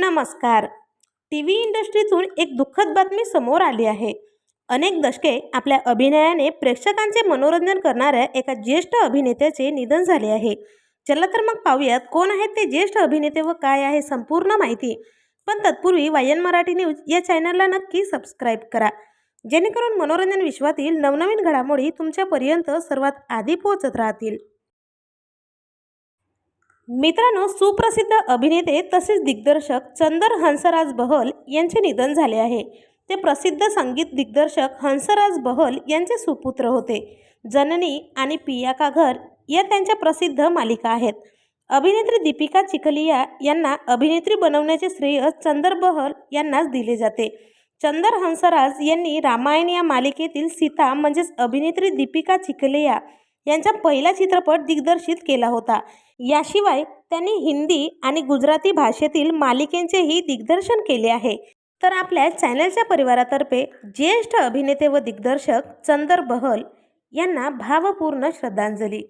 नमस्कार. T V इंडस्ट्रीतून एक दुःखद बातमी समोर आली आहे. अनेक दशके आपल्या अभिनयाने प्रेक्षकांचे मनोरंजन करणाऱ्या एका ज्येष्ठ अभिनेत्याचे निधन झाले आहे. चला तर मग पाहूयात कोण आहेत ते ज्येष्ठ अभिनेते व काय आहे संपूर्ण माहिती. पण तत्पूर्वी वायन मराठी न्यूज या चॅनलला नक्की सबस्क्राईब करा. जेणेकरून मनोरंजन विश्वातील नवनवीन घडामोडी तुमच्यापर्यंत सर्वात आधी पोहोचत राहतील. मित्रांनो सुप्रसिद्ध अभिनेते तसेच दिग्दर्शक चंदर हंसराज बहल यांचे निधन झाले आहे. ते प्रसिद्ध संगीत दिग्दर्शक हंसराज बहल यांचे सुपुत्र होते. जननी आणि पिया का घर या त्यांच्या प्रसिद्ध मालिका आहेत. अभिनेत्री दीपिका चिखलिया यांना अभिनेत्री बनवण्याचे श्रेय चंदर बहल यांनाच दिले जाते. चंदर हंसराज यांनी रामायण या मालिकेतील सीता म्हणजेच अभिनेत्री दीपिका चिखलिया यांचा पहिला चित्रपट दिग्दर्शित केला होता. याशिवाय त्यांनी हिंदी आणि गुजराती भाषेतील मालिकेंचेही दिग्दर्शन केले आहे. तर आपल्या चॅनलच्या परिवारातर्फे ज्येष्ठ अभिनेते व दिग्दर्शक चंदर बहल यांना भावपूर्ण श्रद्धांजली.